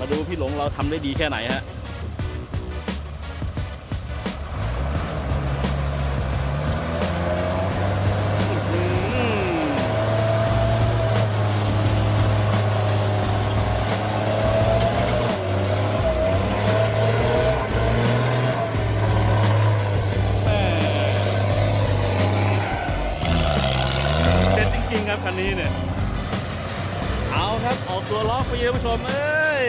มาดูพี่หลงเราทำได้ดีแค่ไหนฮะจริงครับคันนี้เนี่ย กตัวล็อกไปเยอะผู้ชมเอ้ย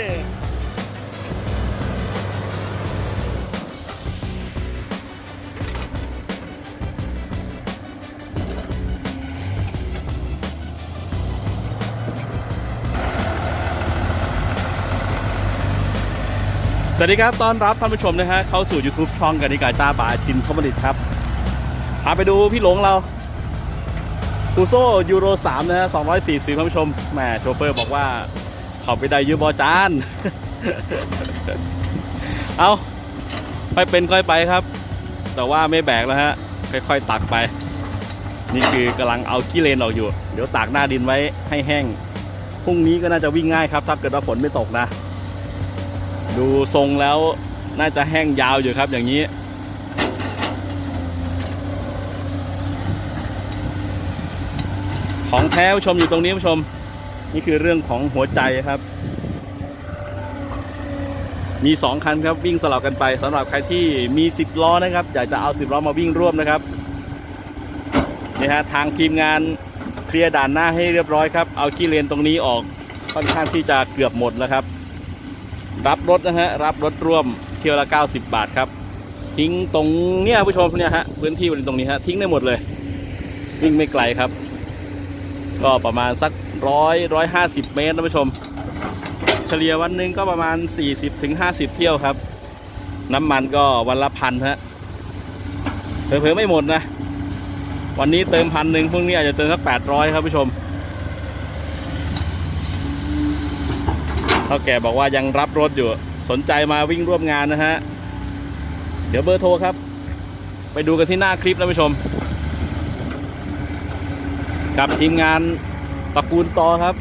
สวัสดีครับต้อนรับท่านผู้ชมนะฮะเข้าสู่ YouTube ช่องกันิกาจ้าบายทินคอมมดิตครับพาไปดูพี่หลงเรา ฟูโซยูโร3นะฮะ240ท่านผู้ชมแหมโชเฟอร์บอกว่าเขาไปได้ยูบอจาน เอาค่อยเป็นค่อยไปครับ แต่ว่าไม่แบกแล้วฮะ ค่อยๆตักไป นี่คือกำลังเอาขี้เลนออกอยู่ เดี๋ยวตากหน้าดินไว้ให้แห้ง พรุ่งนี้ก็น่าจะวิ่งง่ายครับ ถ้าเกิดว่าฝนไม่ตกนะ ดูทรงแล้วน่าจะแห้งยาวอยู่ครับอย่างนี้ ของแท้ผู้ชมอยู่ตรงนี้ผู้ชม นี่คือเรื่องของหัวใจครับ มี2คันครับวิ่งสลับกันไปสำหรับใครที่มี10ล้อนะครับอยากจะเอา10ล้อมาวิ่งร่วมนะครับนี่ฮะทางทีมงานเคลียร์ด่านหน้าให้เรียบร้อยครับ เอาขี้เลนตรงนี้ออกค่อนข้างที่จะเกือบหมดแล้วครับ รับรถนะฮะรับรถร่วมเที่ยวละ 90 บาทครับ ทิ้งตรงเนี่ยผู้ชมเนี่ยฮะพื้นที่บริเวณตรงนี้ฮะทิ้งได้หมดเลยวิ่งไม่ไกลครับ ก็ประมาณสักร้อยร้อยห้าสิบเมตรนะผู้ชม เฉลี่ยวันหนึ่งก็ประมาณ 40ถึง50เที่ยวครับ น้ำมันก็วันละพันฮะเผลอๆไม่หมดนะ วันนี้เติมพันหนึ่งพรุ่งนี้อาจจะเติมสัก800ครับผู้ชมเท่าแก่บอกว่ายังรับรถอยู่สนใจมาวิ่งร่วมงานนะฮะ เดี๋ยวเบอร์โทรครับ ไปดูกันที่หน้าคลิปนะผู้ชม กับทีมงานตระกูลตอครับ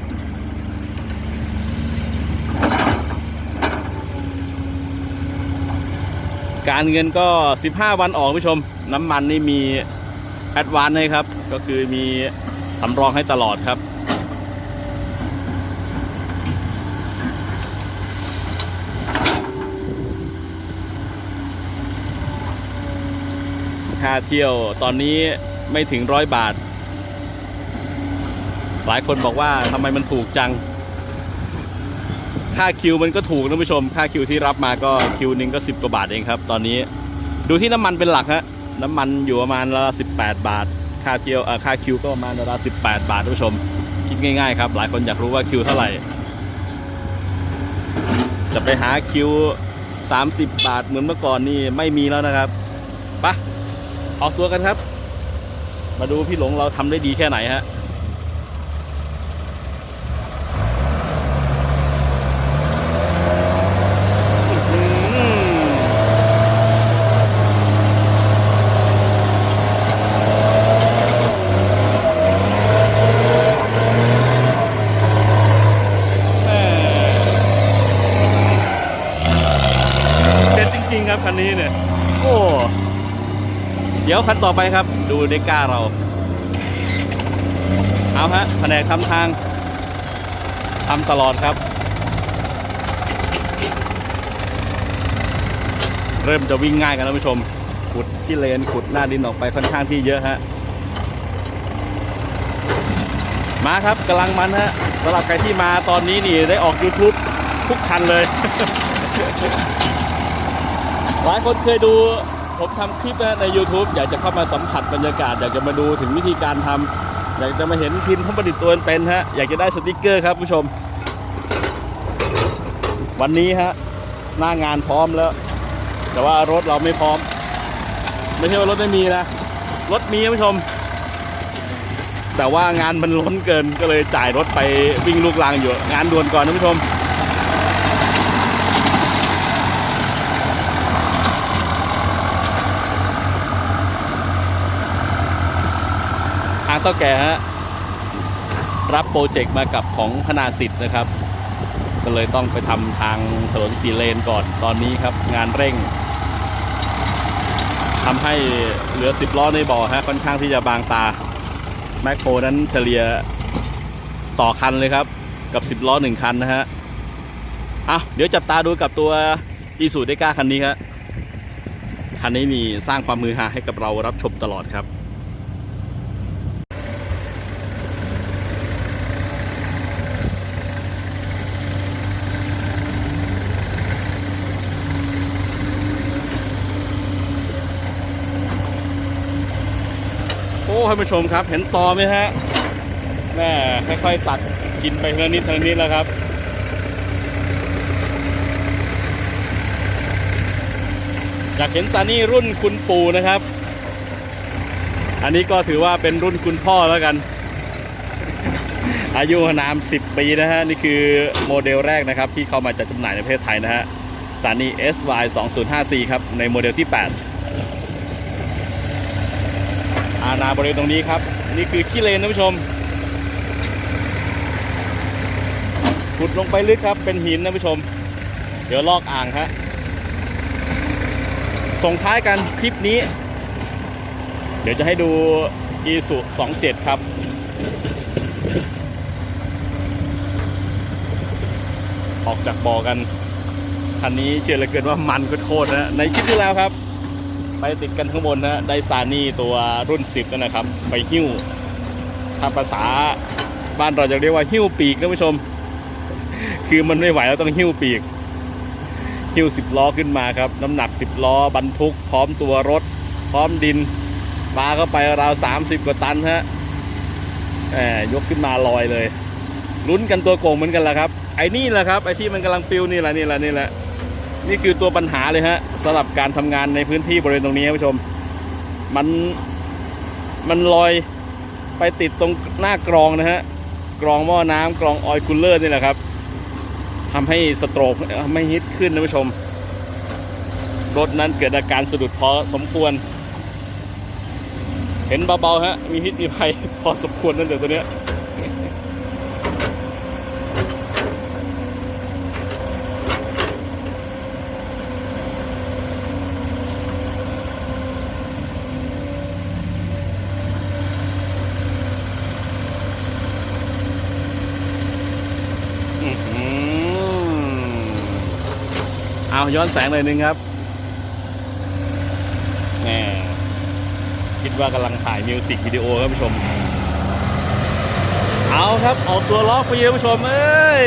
การเงินก็ 15 วันออกผู้ชม น้ำมันนี่มีแอดวานซ์ให้ครับ ก็คือมีสำรองให้ตลอดครับค่าเที่ยวตอนนี้ไม่ถึงร้อยบาท หลายคนบอกว่าทำไมมันถูกจัง ค่าคิวมันก็ถูกนะผู้ชม ค่าคิวที่รับมาก็คิวนึงก็ 10 กว่าบาทเองครับ ตอนนี้ดูที่น้ำมันเป็นหลักฮะน้ำมันอยู่ประมาณละ18บาท ค่าเที่ยวค่าคิวก็ประมาณละ18บาทท่านผู้ชม คิดง่ายๆครับ หลายคนอยากรู้ว่าคิวเท่าไหร่ จะไปหาคิว30บาทเหมือนเมื่อก่อนนี่ไม่มีแล้วนะครับไปะออกตัวกันครับ มาดูพี่หลงเราทำได้ดีแค่ไหนฮะ อืมแม่เด็ดจ ริง ๆ ครับคันนี้เนี่ย โอ้ เดี๋ยวคันต่อไปครับ ดูเดก้าเรา เอาฮะแผนกทำทางทำตลอดครับ เริ่มจะวิ่งง่ายกันแล้วผู้ชม ขุดที่เลนขุดหน้าดินออกไปค่อนข้างที่เยอะฮะมาครับกำลังมันฮะสำหรับใครที่มาตอนนี้นี่ได้ออก YouTube ทุกคันเลย ลายคนเคยดูผมทำคลิปนะใน YouTube อยากจะเข้ามาสัมผัสบรรยากาศ อยากจะมาดูถึงวิธีการทำอยากจะมาเห็นทีมผู้ผลิตตัวเป็นฮะอยากจะได้สติกเกอร์ครับผู้ชม วันนี้ฮะหน้างานพร้อมแล้ว แต่ว่ารถเราไม่พร้อม ไม่ใช่ว่ารถไม่มีนะ รถมีผู้ชม แต่ว่างานมันล้นเกินก็เลยจ่ายรถไปวิ่งลูกลางอยู่ งานด่วนก่อนนะผู้ชม ทาง เต้าแก่ฮะรับโปรเจกต์มากับของพนาสิทธิ์นะครับ ก็เลยต้องไปทำทางถนนสีเลนก่อนตอนนี้ครับ งานเร่งทำให้เหลือ10ล้อในบ่อฮะค่อนข้างที่จะบางตาแมคโครนั้นเฉลี่ยต่อคันเลยครับ กับ10ล้อ1คันนะฮะอะเดี๋ยวจับตาดูกับตัวอีสูเดก้าคันนี้ครับคันนี้มีสร้างความมือฮาให้กับเรารับชมตลอดครับ ท่านผู้ชมครับ เห็นตอไหมฮะแม่ค่อยๆตัดกินไปเท่านิดเท่านิดแล้วครับอยากเห็นซานี่รุ่นคุณปู่นะครับ อันนี้ก็ถือว่าเป็นรุ่นคุณพ่อแล้วกัน อายุนาม10 ปีนะฮะ นี่คือโมเดลแรกนะครับ ที่เข้ามาจัดจำหน่ายในประเทศไทยนะฮะซานี่ SY 2054 ครับ ในโมเดลที่ 8 อาณาบริเวณตรงนี้ครับ นี่คือขี้เลนท่านผู้ชมขุดลงไปลึกครับ เป็นหินท่านผู้ชม เดี๋ยวลอกอ่างครับส่งท้ายกันคลิปนี้ เดี๋ยวจะให้ดูอีสุ27 ครับ ออกจากบ่อกันคันนี้เชื่อเหลือเกินว่ามันโคตรนะ ในคลิปที่แล้วครับ ไปติดกันข้างบนนะไดซานี่ตัวรุ่น 10นั่นะครับ ไปหิ้วถ้าภาษาบ้านเราจะเรียกว่าหิ้วปีกนะผู้ชม คือมันไม่ไหวแล้วต้องหิ้วปีก หิ้วสิบล้อขึ้นมาครับ น้ำหนัก 10 ล้อบรรทุก พร้อมตัวรถ พร้อมดินปลาเข้าไปราว 30 กว่าตันฮะแหมยกขึ้นมาลอยเลยลุ้นกันตัวโกงเหมือนกันแหละครับไอ้นี่แหละครับไอ้ที่มันกำลังปิวนี่แหละนี่แหละนี่แหละ นี่คือตัวปัญหาเลยฮะสำหรับการทำงานในพื้นที่บริเวณตรงนี้ครับผู้ชม มันมันลอยไปติดตรงหน้ากรองนะฮะกรองหม้อน้ำกรองออยล์คูลเลอร์นี่แหละครับทำให้สโตรกไม่ฮิตขึ้นนะผู้ชม รถนั้นเกิดอาการสะดุดพอสมควร เห็นเบาๆฮะมีพิษมีภัยพอสมควรนั่นเดี๋ยวตัวเนี้ย อื้อหือเอา ย้อนแสงหน่อยหนึงครับแหมคิดว่ากำลังถ่ายมิวสิกวิดีโอครับผู้ชม เอาครับออกตัวล็อกไปเยอะผู้ชมเอ้ย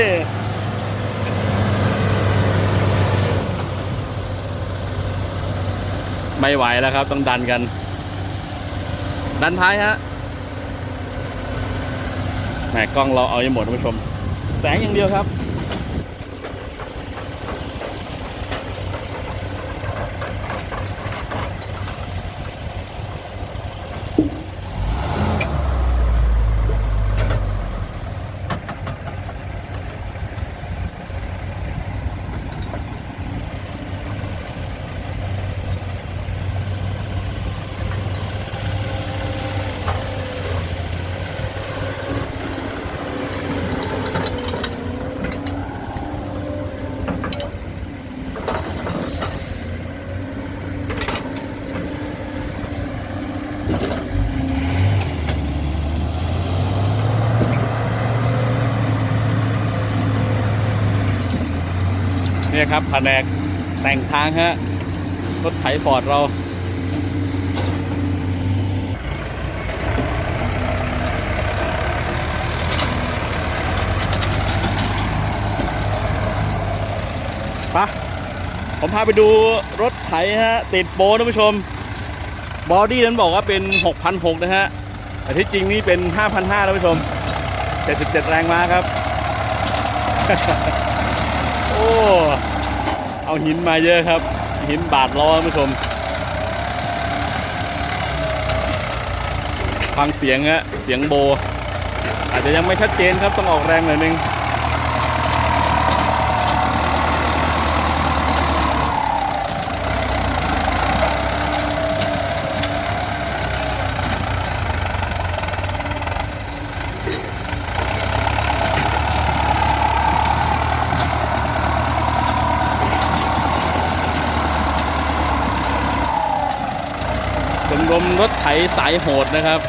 ไม่ไหวแล้วครับ ต้องดันกัน ดันท้ายฮะแหมกล้องเราเอายังหมดท่านผู้ชม แสงอย่างเดียวครับ เนี่ยครับแผนกแต่งทางฮะรถไถฟอร์ดเราปะผมพาไปดูรถไถฮะ ติดโบนะผู้ชม บอดี้นั้นบอกว่าเป็น 6,600 นะฮะ แต่ที่จริงนี่เป็น 5,500นะผู้ชม 77 แรงม้าครับ โอ้ เอาหินมาเยอะครับ หินบาดล้อท่านผู้ชม ฟังเสียงฮะเสียงโบ อาจจะยังไม่ชัดเจนครับต้องออกแรงหน่อยนึง มรถไถสายโหดนะครับ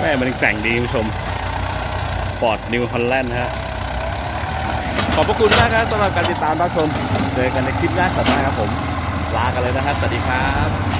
แม่มันแกร่งดีคุณผู้ชม Ford New Holland ฮะ อบพระคุณมากครับสำหรับการติดตามรับชม เจอกันในคลิปหน้าสัปดาห์ครับผม ลากันเลยนะครับ สวัสดีครับ